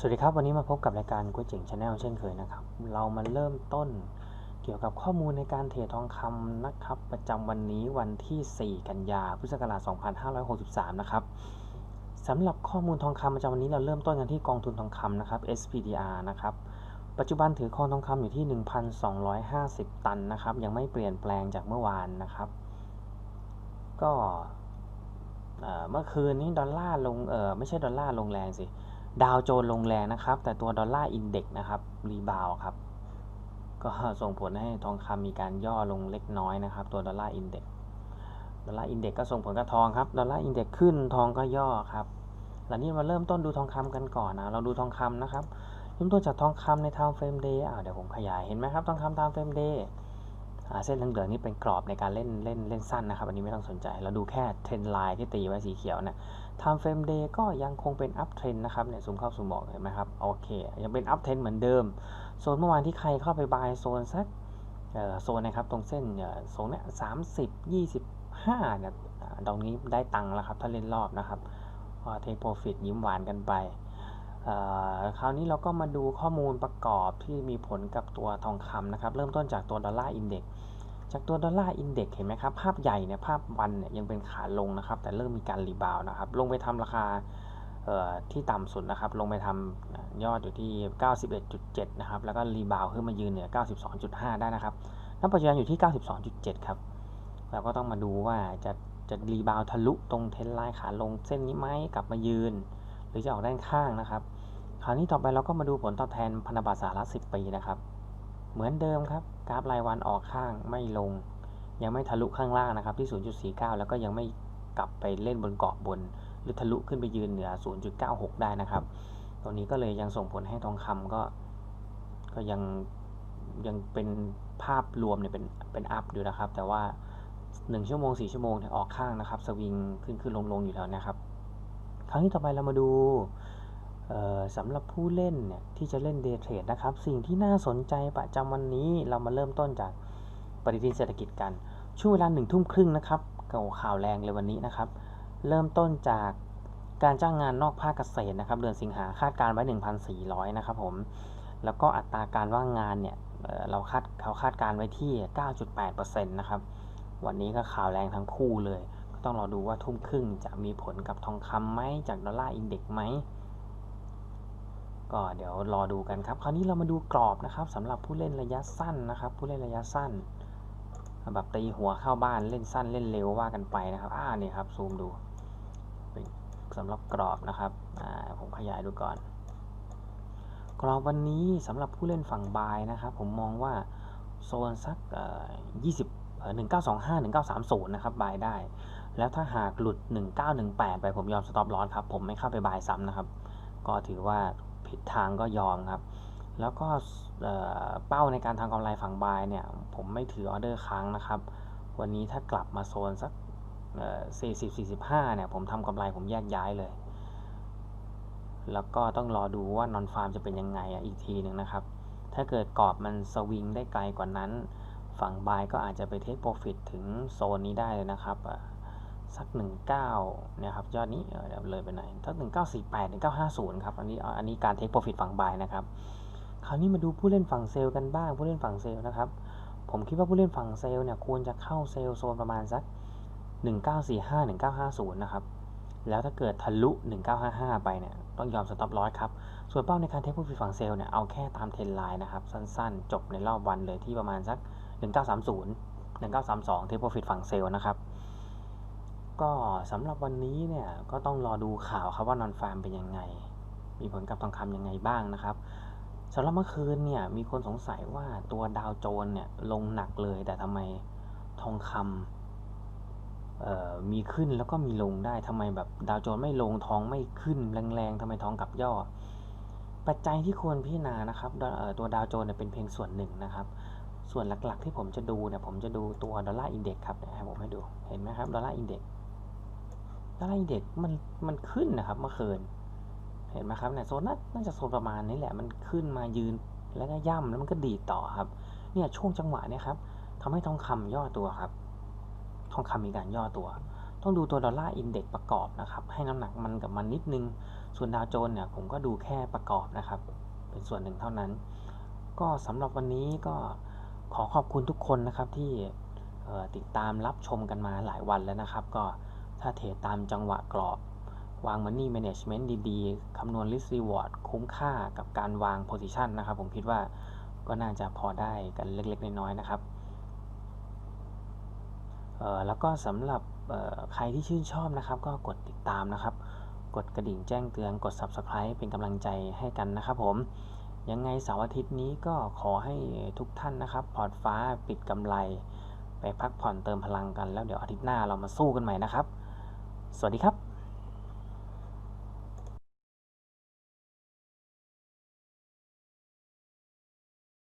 สวัสดีครับ วันนี้มาพบกับรายการก๋วยเจ๋งชาแนลเช่นเคยนะครับ เรามาเริ่มต้นเกี่ยวกับข้อมูลในการเทรดทองคำนะครับ ประจำวันนี้วันที่ 4 กันยาพุทธศักราช 2563 นะครับสำหรับข้อมูลทองคำประจำวันนี้เราเริ่มต้นกันที่กองทุนทองคำนะครับ SPDR นะครับปัจจุบันถือครองทองคำอยู่ที่ 1,250 ตันนะครับ ยังไม่เปลี่ยนแปลงจากเมื่อวานนะครับ ก็เมื่อคืนนี้ดอลลาร์ลงเออไม่ใช่ดอลลาร์ลงแรงสิ ดาวโจนลงแรงนะครับ แต่ตัวดอลลาร์อินเด็กนะครับรีบาวครับ ก็ส่งผลให้ทองคำมีการย่อลงเล็กน้อยนะครับ ตัวดอลลาร์อินเด็กดอลลาร์อินเด็กก็ส่งผลกับทองครับ ดอลลาร์อินเด็กขึ้นทองก็ย่อครับหลังนี้มาเริ่มต้นดูทองคำกันก่อนนะ เราดูทองคำนะครับเริ่มต้นจากทองคำใน time frame day อ่าเดี๋ยวผมขยายเห็นไหมครับ ทองคำ time frame day อ่าเเส้นเหลืองๆนี่เป็นกรอบในการเล่นเล่นเล่นสั้นนะครับ อันนี้ไม่ต้องสนใจ เราดูแค่เทรนไลน์ที่ตีไว้สีเขียวนะ time frame day ก็ยังคงเป็น up trend นะครับเนี่ยซูมเข้าซูมออกเห็นไหมครับโอเคยังเป็น up trend เหมือนเดิมโซนเมื่อวานที่ใครเข้าไปบายโซนสักโซนนะครับตรงเส้นโซนเนี้ยสามสิบยี่สิบห้าเนี่ยอ่าดอกนี้ได้ตังค์แล้วครับถ้าเล่นรอบนะครับเทคโปรฟิตยิ้มหวานกันไป คราวนี้เราก็มาดูข้อมูลประกอบที่มีผลกับตัวทองคำนะครับ เริ่มต้นจากตัวดอลลาร์อินเด็กจากตัวดอลลาร์อินเด็กเห็นไหมครับ ภาพใหญ่เนี่ยภาพวันเนี่ยยังเป็นขาลงนะครับ แต่เริ่มมีการรีบาวด์นะครับ ลงไปทำราคาที่ต่ำสุดนะครับ ลงไปทำยอดอยู่ที่ 91.7 นะครับ แล้วก็รีบาวด์ขึ้นมายืนเหนือ 92.5 ได้นะครับณปัจจุบันอยู่ที่ 92.7 ครับ เราก็ต้องมาดูว่าจะจะรีบาวด์ทะลุตรงเทรนไลน์ขาลงเส้นนี้ไหมกลับมายืน หรือจะออกด้านข้างนะครับ คราวนี้ต่อไปเราก็มาดูผลตอบแทนพันธบัตรสหรัฐ10 ปีนะครับ เหมือนเดิมครับ กราฟรายวันออกข้างไม่ลง ยังไม่ทะลุข้างล่างนะครับที่ 0.49 แล้วก็ยังไม่กลับไปเล่นบนเกาะบน หรือทะลุขึ้นไปยืนเหนือ 0.96 ได้นะครับตรงนี้ก็เลยยังส่งผลให้ทองคำก็ ก็ยังยังเป็นภาพรวมเนี่ยเป็นเป็นอัพอยู่นะครับ แต่ว่า 1 ชั่วโมง 4 ชั่วโมงเนี่ยออกข้างนะครับ สวิงขึ้นขึ้นลงลงอยู่แล้วนะครับ ครั้งที่ต่อไปเรามาดูสำหรับผู้เล่นเนี่ยที่จะเล่นเดย์เทรดนะครับ สิ่งที่น่าสนใจประจำวันนี้เรามาเริ่มต้นจากปฏิทินเศรษฐกิจกัน ช่วงเวลาหนึ่งทุ่มครึ่งนะครับเก่าข่าวแรงเลยวันนี้นะครับ เริ่มต้นจากการจ้างงานนอกภาคเกษตรนะครับ เดือนสิงหาคาดการไว้ 1,400 นะครับผม แล้วก็อัตราการว่างงานเนี่ยเราคาดเขาคาดการไว้ที่ 9.8%นะครับ วันนี้ก็ข่าวแรงทั้งคู่เลย ต้องรอดูว่าทุ่มครึ่งจะมีผลกับทองคำไหมจากดอลลาร์อินเด็กซ์ไหมก็เดี๋ยวรอดูกันครับ คราวนี้เรามาดูกรอบนะครับสำหรับผู้เล่นระยะสั้นนะครับ ผู้เล่นระยะสั้นแบบตีหัวเข้าบ้านเล่นสั้นเล่นเร็วว่ากันไปนะครับ อ่านี่ครับซูมดูสำหรับกรอบนะครับอ่าผมขยายดูก่อน กรอบวันนี้สำหรับผู้เล่นฝั่งบายนะครับ ผมมองว่าโซนสักเอ่อ20เอ่อ1925 1930นะครับบายได้ แล้วถ้าหากหลุด 1918 ไปผมยอมสต็อปลอสครับ ผมไม่เข้าไปบายซ้ำนะครับ ก็ถือว่าผิดทางก็ยอมครับ แล้วก็เป้าในการทำกำไรฝั่งบายเนี่ย ผมไม่ถือออเดอร์ค้างนะครับ วันนี้ถ้ากลับมาโซนสักสี่สิบสี่สิบห้าเนี่ย ผมทำกำไรผมแยกย้ายเลย แล้วก็ต้องรอดูว่านอนฟาร์มจะเป็นยังไงอะอีกทีหนึ่งนะครับ ถ้าเกิดกรอบมันสวิงได้ไกลกว่านั้น ฝั่งบายก็อาจจะไปเทคโปรฟิตถึงโซนนี้ได้เลยนะครับ อะสัก19เนี่ยครับยอดนี้เดี๋ยวเลยไปไหนสัก1948 1950ครับอันนี้อันนี้การเทคโปรฟิตฝั่งบายนะครับคราวนี้มาดูผู้เล่นฝั่งเซลล์กันบ้างผู้เล่นฝั่งเซลล์นะครับผมคิดว่าผู้เล่นฝั่งเซลล์เนี่ยควรจะเข้าเซลล์โซนประมาณสัก1945 1950นะครับแล้วถ้าเกิดทะลุ 1955 ไปเนี่ยต้องยอมสต็อปลอสครับ ส่วนเป้าในการเทคโปรฟิตฝั่งเซลล์เนี่ยเอาแค่ตามเทรนไลน์นะครับ สั้นๆ จบในรอบวันเลยที่ประมาณสัก 1930 1932 เทคโปรฟิตฝั่งเซลล์นะครับ ก็สำหรับวันนี้เนี่ยก็ต้องรอดูข่าวครับว่านอนฟาร์มเป็นยังไง มีผลกับทองคำยังไงบ้างนะครับสำหรับเมื่อคืนเนี่ยมีคนสงสัยว่าตัวดาวโจนเนี่ยลงหนักเลยแต่ทำไมทองคำเอ่อมีขึ้นแล้วก็มีลงได้ทำไมแบบดาวโจนไม่ลงทองไม่ขึ้นแรงๆทำไมทองกลับย่อ ปัจจัยที่ควรพิจารณานะครับตัวดาวโจนเนี่ยเป็นเพียงส่วนหนึ่งนะครับส่วนหลักๆที่ผมจะดูเนี่ยผมจะดูตัวดอลลาร์อินเด็กซ์ครับให้ผมให้ดูเห็นไหมครับดอลลาร์อินเด็กซ์ อลลาร์อินเด็กมันมันขึ้นนะครับเมื่อคืนเห็นไหมครับเนี่ยโซนน่าน่าจะโซนประมาณนี้แหละมันขึ้นมายืนแล้วก็ย่ำแล้วมันก็ดีดต่อครับ เนี่ยช่วงจังหวะเนี่ยครับทำให้ทองคำย่อตัวครับ ทองคำมีการย่อตัว ต้องดูตัวดอลลาร์อินเด็กประกอบนะครับ ให้น้ำหนักมันกับมันนิดนึง ส่วนดาวโจนเนี่ยผมก็ดูแค่ประกอบนะครับ เป็นส่วนหนึ่งเท่านั้น ก็สำหรับวันนี้ก็ขอขอบคุณทุกคนนะครับที่ติดตามรับชมกันมาหลายวันแล้วนะครับ ก็ ถ้าเทรดตามจังหวะกรอบ วาง Money Management ดีๆ คำนวณ Risk Reward คุ้มค่ากับการวาง Position นะครับ ผมคิดว่าก็น่าจะพอได้กันเล็ก ๆ น้อยๆนะครับแล้วก็สำหรับใครที่ชื่นชอบนะครับ ก็กดติดตามนะครับ กดกระดิ่งแจ้งเตือน กด Subscribe เป็นกำลังใจให้กันนะครับผมยังไงเสาร์อาทิตย์นี้ก็ขอให้ทุกท่านนะครับ พอร์ตฟ้าปิดกำไร ไปพักผ่อนเติมพลังกันแล้วเดี๋ยวอาทิตย์หน้าเรามาสู้กันใหม่นะครับ สวัสดีครับ